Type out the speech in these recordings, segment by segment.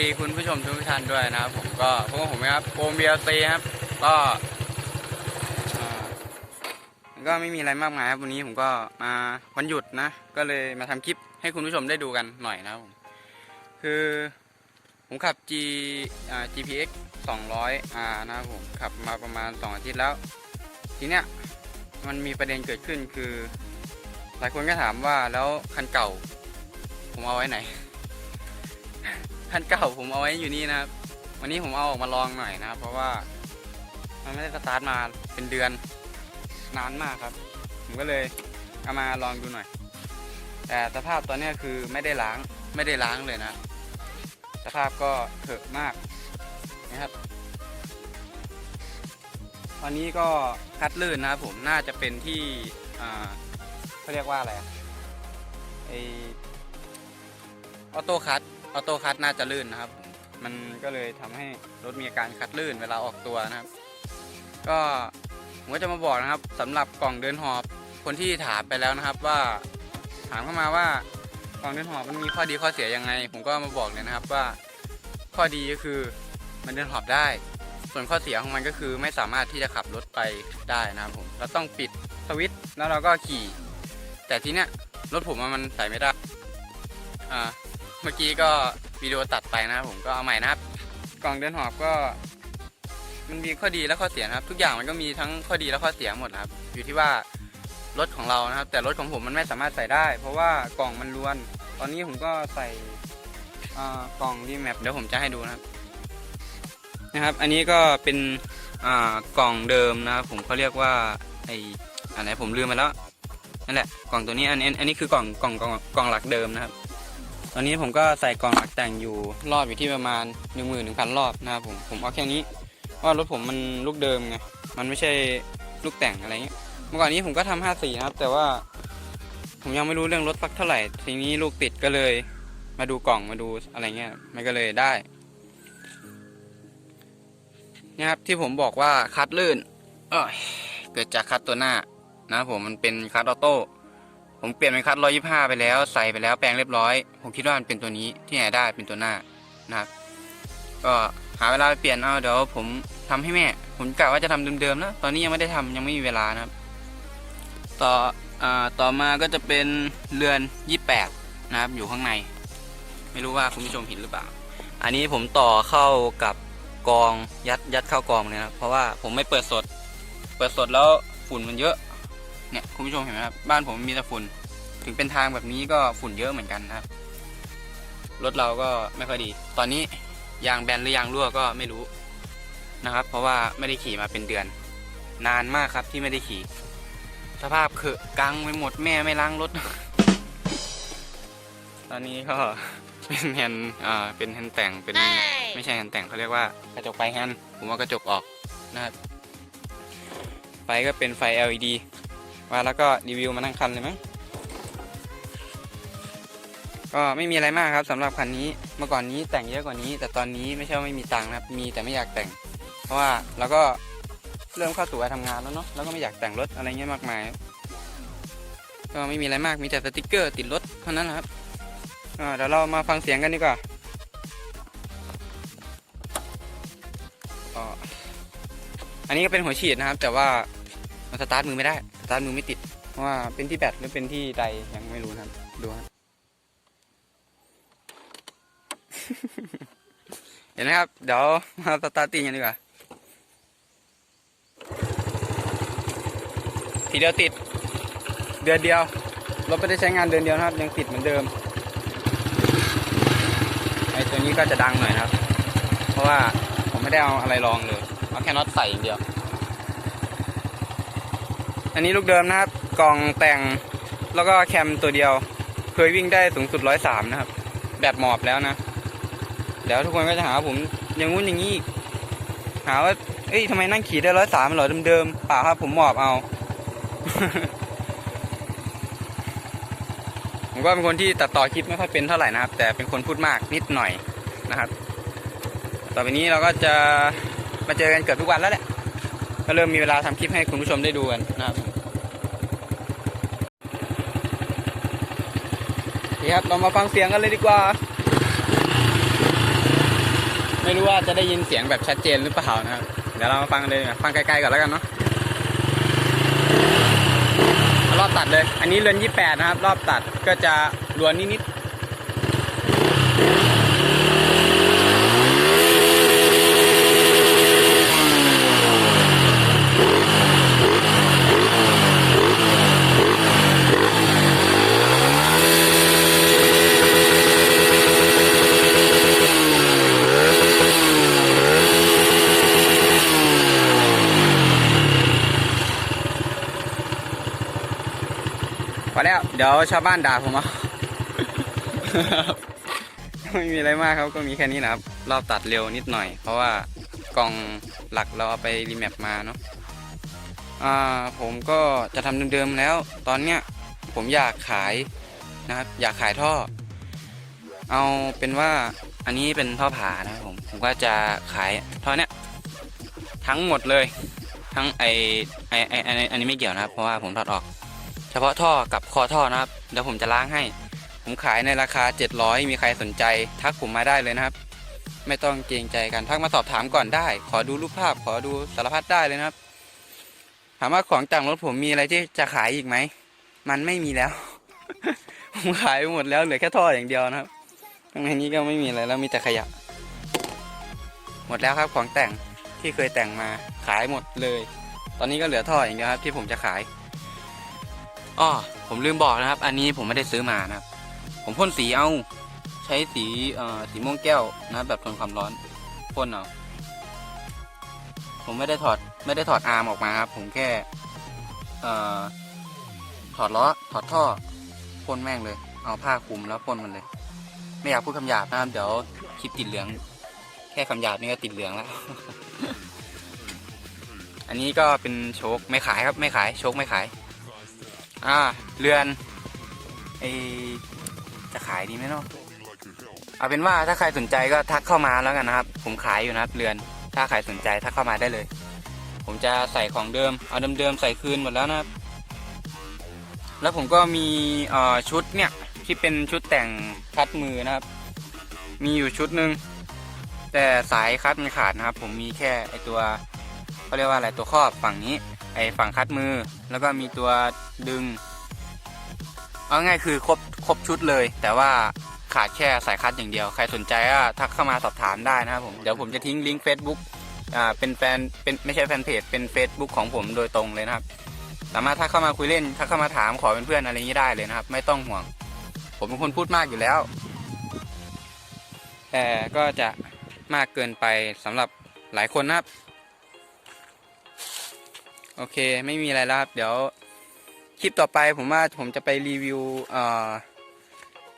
ดีคุณผู้ชมทุกท่านด้วยนะครับ ผมก็พวกผมนะครับโอมเบียซีครับ ก็ก็ไม่มีอะไรมากมายครับวันนี้ผมก็มาวันหยุดนะ ก็เลยมาทำคลิปให้คุณผู้ชมได้ดูกันหน่อยนะครับผมคือผมขับ G อ่า GPX 200 R นะครับผมขับมาประมาณ 2 อาทิตย์แล้ว ทีเนี้ยมันมีประเด็นเกิดขึ้นคือ หลายคนก็ถามว่าแล้วคันเก่า ผมเอาไว้ไหน คันเก่าผมเอาไว้อยู่นี่นะครับ วันนี้ผมเอาออกมาลองหน่อยนะครับ เพราะว่ามันไม่ได้สตาร์ทมาเป็นเดือนนานมากครับ ผมก็เลยเอามาลองดูหน่อย แต่สภาพตอนนี้คือไม่ได้ล้างไม่ได้ล้างเลยนะ สภาพก็เถอะมากนะครับตอนนี้ก็คัดลื่นนะครับผมน่าจะเป็นที่อ่าเขาเรียกว่าอะไรอะไอออโต้คัต ออโต้คัตน่าจะลื่นนะครับ มันก็เลยทำให้รถมีอาการคัดลื่นเวลาออกตัวนะครับ ก็ผมก็จะมาบอกนะครับสำหรับกล่องเดินหอบคนที่ถามไปแล้วนะครับว่าถามเข้ามาว่ากล่องเดินหอบมันมีข้อดีข้อเสียยังไง ผมก็มาบอกเลยนะครับว่า ข้อดีก็คือมันเดินหอบได้ ส่วนข้อเสียของมันก็คือไม่สามารถที่จะขับรถไปได้นะครับผมเราต้องปิดสวิตช์แล้วเราก็ขี่ แต่ทีเนี้ยรถผมมันใส่ไม่ได้อ่า เมื่อกี้ก็วิดีโอตัดไปนะครับผมก็เอาใหม่นะครับ กล่องเดินหอบก็ มันมีข้อดีและข้อเสียนะครับ ทุกอย่างมันก็มีทั้งข้อดีและข้อเสียหมดนะครับ อยู่ที่ว่ารถของเรานะครับ แต่รถของผมมันไม่สามารถใส่ได้ เพราะว่ากล่องมันล้วน ตอนนี้ผมก็ใส่กล่องดีแมปเดี๋ยวผมจะให้ดูนะครับนะครับ อันนี้ก็เป็นกล่องเดิมนะครับผมเขาเรียกว่าไออันไหนผมลืมไปแล้วนั่นแหละกล่องตัวนี้อันนี้อันนี้คือกล่องกล่องกล่องกล่องหลักเดิมนะครับ ตอนนี้ผมก็ใส่กล่องหลักแต่งอยู่รอบอยู่ที่ประมาณ 1 1 0 0 0 รอบนะครับผมผมเอาแค่นี้เพรารถผมมันลูกเดิมไงมันไม่ใช่ลูกแต่งอะไรเงี้ยเมื่อก่อนนี้ผมก็ทำห้าสี่นะครับ แต่ว่า ผมยังไม่รู้เรื่องรถสักเท่าไหร่ทีนี้ลูกติดก็เลย มาดูกล่องมาดูอะไรเงี้ยมันก็เลยได้เนี่ยครับที่ผมบอกว่าคัดลื่นเเกิดจากคัดตัวหน้านะผมมันเป็นคัดออโต้ ผมเปลี่ยนเป็นคัดร้อยยี่ห้าไปแล้วใส่ไปแล้วแปลงเรียบร้อย ผมคิดว่ามันเป็นตัวนี้ที่ไหนได้เป็นตัวหน้านะครับ ก็หาเวลาไปเปลี่ยนเอาเดี๋ยวผมทำให้แม่ ผมกะว่าจะทำเดิมๆนะตอนนี้ยังไม่ได้ทำยังไม่มีเวลานะครับ ต่ออ่าต่อมาก็จะเป็นเรือน 28 นะครับ อยู่ข้างใน ไม่รู้ว่าคุณผู้ชมเห็นหรือเปล่า อันนี้ผมต่อเข้ากับกองยัดยัดเข้ากองเลยนะครับเพราะว่าผมไม่เปิดสด เปิดสดแล้วฝุ่นมันเยอะ เนี่ยคุณผู้ชมเห็นไหมครับบ้านผมมีแต่ฝุ่น ถึงเป็นทางแบบนี้ก็ฝุ่นเยอะเหมือนกันนะครับ รถเราก็ไม่ค่อยดี ตอนนี้ยางแบนหรือยางรั่วก็ไม่รู้นะครับ เพราะว่าไม่ได้ขี่มาเป็นเดือน นานมากครับที่ไม่ได้ขี่ สภาพเขอะกังไปหมดแม่ไม่ล้างรถ ตอนนี้ก็เป็นแฮนด์อ่าเป็นแฮนด์แต่งเป็นไม่ใช่แฮนด์แต่งเขาเรียกว่ากระจกไฟแฮนด์ผมว่ากระจกออกนะครับไฟก็เป็นไฟ LED ว่าแล้วก็รีวิวมาทั้งคันเลยมั้งก็ไม่มีอะไรมากครับสำหรับคันนี้เมื่อก่อนนี้แต่งเยอะกว่านี้ แต่ตอนนี้ไม่ใช่ว่าไม่มีตังค์นะครับ มีแต่ไม่อยากแต่ง เพราะว่าเราก็เริ่มเข้าสู่วัยทำงานแล้วเนาะแล้วก็ไม่อยากแต่งรถอะไรเงี้ยมากมาย ก็ไม่มีอะไรมากมีแต่สติกเกอร์ติดรถเท่านั้นแหละครับอ่าเดี๋ยวเรามาฟังเสียงกันดีกว่าอันนี้ก็เป็นหัวฉีดนะครับ แต่ว่ามันสตาร์ทมือไม่ได้ ตาร์ทมือไม่ติด เพราะว่าเป็นที่แบตหรือเป็นที่ใดยังไม่รู้นะครับดูครับเห็นไหมครับ เดี๋ยวมาสตาร์ทติงกันดีกว่าทีเดียวติด เดือนเดียวรถไม่ได้ใช้งานเดือนเดียวนะครับ ยังติดเหมือนเดิมไอตัวนี้ก็จะดังหน่อยนะครับ เพราะว่าผมไม่ได้เอาอะไรรองเลยเอาแค่น็อตใส่อย่างเดียว อันนี้ลูกเดิมนะครับ กล่องแต่งแล้วก็แคมตัวเดียว เคยวิ่งได้สูงสุดร้อยสามนะครับ แบบหมอบแล้วนะ เดี๋ยวทุกคนก็จะหาผมอย่างงู้นอย่างนี้อีกหาว่า เอ้ยทำไมนั่งขี่ได้ร้อยสามหรอเดิมๆเปล่าครับผมหมอบเอา ผมก็เป็นคนที่ตัดต่อคลิปไม่ค่อยเป็นเท่าไหร่นะครับ แต่เป็นคนพูดมากนิดหน่อยนะครับ ต่อไปนี้เราก็จะมาเจอกันเกือบทุกวันแล้วแหละ ก็เริ่มมีเวลาทำคลิปให้คุณผู้ชมได้ดูกันนะครับนี่ครับเรามาฟังเสียงกันเลยดีกว่า ไม่รู้ว่าจะได้ยินเสียงแบบชัดเจนหรือเปล่านะครับ เดี๋ยวเรามาฟังเลยฟังไกลๆก่อนแล้วกันเนาะรอบตัดเลย อันนี้เรือนยี่แปดนะครับ รอบตัดก็จะรวนนิด เดี๋ยวชาวบ้านด่าผมเอาไม่มีอะไรมากครับก็มีแค่นี้นะครับ รอบตัดเร็วนิดหน่อย เพราะว่ากล่องหลักเราเอาไปรีแมปมาเนาะอ่าผมก็จะทำเดิมๆแล้ว ตอนเนี้ยผมอยากขายนะครับ อยากขายท่อ เอาเป็นว่าอันนี้เป็นท่อผานะครับผมผมก็จะขายท่อเนี้ยทั้งหมดเลย ทั้งไอไอไอไอ้อันนี้ไม่เกี่ยวนะครับ เพราะว่าผมถอดออก เฉพาะท่อกับคอท่อนะครับเดี๋ยวผมจะล้างให้ ผมขายในราคา 700 มีใครสนใจ ทักผมมาได้เลยนะครับ ไม่ต้องเกรงใจกันทักมาสอบถามก่อนได้ ขอดูรูปภาพ ขอดูสารพัดได้เลยนะครับ ถามว่าของแต่งรถผมมีอะไรที่จะขายอีกไหมมันไม่มีแล้ว ผมขายไปหมดแล้วเหลือแค่ท่ออย่างเดียวนะครับข้างในนี้ก็ไม่มีอะไรแล้วมีแต่ขยะ หมดแล้วครับของแต่งที่เคยแต่งมาขายหมดเลย ตอนนี้ก็เหลือท่ออย่างเดียวครับ ที่ผมจะขาย อ้อผมลืมบอกนะครับ อันนี้ผมไม่ได้ซื้อมานะครับ ผมพ่นสีเอา ใช้สีเอ่อสีม่วงแก้วนะครับแบบทนความร้อนพ่นเอาผมไม่ได้ถอดไม่ได้ถอดอาร์มออกมาครับ ผมแค่เอ่อถอดล้อถอดท่อพ่นแม่งเลย เอาผ้าคลุมแล้วพ่นมันเลย ไม่อยากพูดคำหยาบนะครับเดี๋ยวคลิปติดเหลือง แค่คำหยาบนี่ก็ติดเหลืองแล้ว อันนี้ก็เป็นโชคไม่ขายครับไม่ขายโชคไม่ขาย อ่าเรือนไอจะขายดีไหมเนาะเอาเป็นว่าถ้าใครสนใจก็ทักเข้ามาแล้วกันนะครับ ผมขายอยู่นะครับเรือน ถ้าใครสนใจทักเข้ามาได้เลย ผมจะใส่ของเดิมเอาเดิมๆใส่คืนหมดแล้วนะครับ แล้วผมก็มีเอ่อชุดเนี่ยที่เป็นชุดแต่งคัดมือนะครับ มีอยู่ชุดหนึ่งแต่สายคัดมันขาดนะครับ ผมมีแค่ไอตัวเขาเรียกว่าอะไรตัวครอบฝั่งนี้ ไอฝั่งคัดมือ แล้วก็มีตัวดึง เอาง่ายคือครบครบชุดเลย แต่ว่าขาดแค่สายคัดอย่างเดียว ใครสนใจก็ทักเข้ามาสอบถามได้นะครับผมเดี๋ยวผมจะทิ้งลิงก์ Facebook อ่าเป็นแฟนเป็นไม่ใช่แฟนเพจเป็น Facebook ของผมโดยตรงเลยนะครับ สามารถทักเข้ามาคุยเล่นทักเข้ามาถามขอเป็นเพื่อนอะไรนี้ได้เลยนะครับ ไม่ต้องห่วง ผมเป็นคนพูดมากอยู่แล้วแต่ก็จะมากเกินไปสำหรับหลายคนนะครับ โอเค ไม่มีอะไรแล้วครับ เดี๋ยวคลิปต่อไปผมว่าผมจะไปรีวิวเอ่อ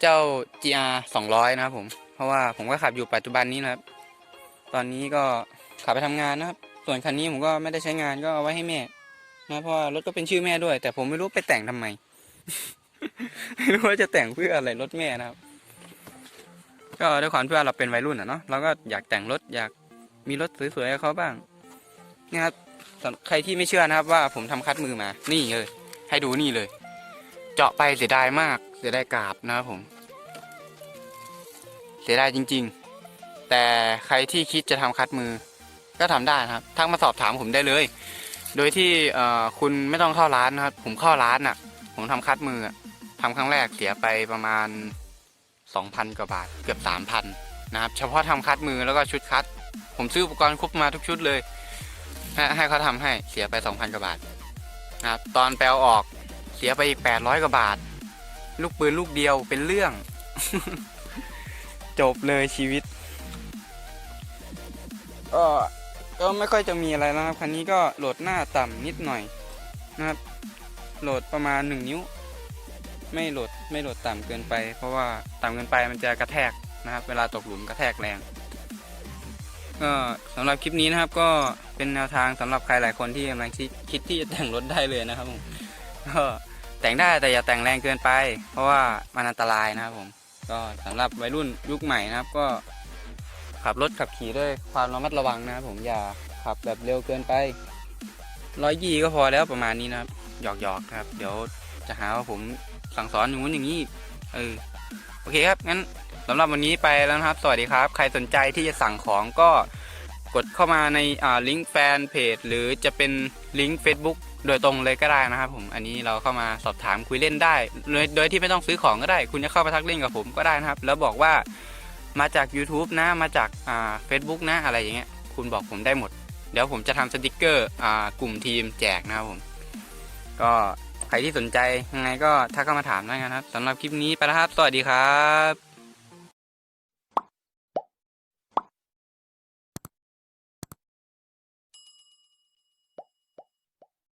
เจ้า GR 200 นะครับผม เพราะว่าผมก็ขับอยู่ปัจจุบันนี้นะครับ ตอนนี้ก็ขับไปทำงานนะครับ ส่วนคันนี้ผมก็ไม่ได้ใช้งานก็เอาไว้ให้แม่นะเพราะว่ารถก็เป็นชื่อแม่ด้วย แต่ผมไม่รู้ไปแต่งทำไม ไม่รู้ว่าจะแต่งเพื่ออะไรรถแม่นะครับ ก็ด้วยความที่ว่าเราเป็นวัยรุ่นอะเนาะเราก็อยากแต่งรถอยากมีรถสวยๆให้เขาบ้างนี่ครับ ใครที่ไม่เชื่อนะครับว่าผมทำคัดมือมา นี่เลย ให้ดูนี่เลย เจาะไปเสียดายมาก เสียดายกราบนะครับผม เสียดายจริง ๆ แต่ใครที่คิดจะทำคัดมือ ก็ทำได้นะครับ ทักมาสอบถามผมได้เลย โดยที่คุณไม่ต้องเข้าร้านนะครับ ผมเข้าร้านอะ ผมทำคัดมืออะทำครั้งแรกเสียไปประมาณ2,000กว่าบาท เกือบ3,000นะครับ เฉพาะทำคัดมือแล้วก็ชุดคัด ผมซื้ออุปกรณ์ครบมาทุกชุดเลย ให้ให้เขาทำให้เสียไป2,000กว่าบาทนะครับตอนแปลออกเสียไปอีก800กว่าบาท ลูกปืนลูกเดียวเป็นเรื่อง จบเลยชีวิตก็ก็ไม่ค่อยจะมีอะไรแล้วครับคันนี้ก็โหลดหน้าต่ำนิดหน่อยนะครับ โหลดประมาณ1นิ้ว ไม่โหลดไม่โหลดต่ำเกินไป เพราะว่าต่ำเกินไปมันจะกระแทกนะครับ เวลาตกหลุมกระแทกแรงก็สำหรับคลิปนี้นะครับก็ เป็นแนวทางสำหรับใครหลายคนที่กำลังคิดที่จะแต่งรถได้เลยนะครับผมก็แต่งได้แต่อย่าแต่งแรงเกินไป เพราะว่ามันอันตรายนะครับผม ก็สำหรับวัยรุ่นยุคใหม่นะครับ ก็ขับรถขับขี่ด้วยความระมัดระวังนะครับผมอย่าขับแบบเร็วเกินไปร้อยยี่ก็พอแล้วประมาณนี้นะครับหยอกๆครับ เดี๋ยวจะหาว่าผมสั่งสอนอย่างนู้นอย่างนี้เออโอเคครับงั้นสำหรับวันนี้ไปแล้วนะครับ สวัสดีครับ ใครสนใจที่จะสั่งของก็ กดเข้ามาในลิงก์แฟนเพจหรือจะเป็นลิงก์ Facebook โดยตรงเลยก็ได้นะครับผมอันนี้เราเข้ามาสอบถามคุยเล่นได้ โดยโดยที่ไม่ต้องซื้อของก็ได้ คุณจะเข้ามาทักเล่นกับผมก็ได้นะครับ แล้วบอกว่ามาจาก YouTube นะมาจากอ่า Facebook นะอะไรอย่างเงี้ยคุณบอกผมได้หมด เดี๋ยวผมจะทำสติกเกอร์กลุ่มทีมแจกนะครับผม ก็ใครที่สนใจยังไงก็ทักเข้ามาถามได้นะครับสำหรับคลิปนี้ไปแล้วครับ สวัสดีครับ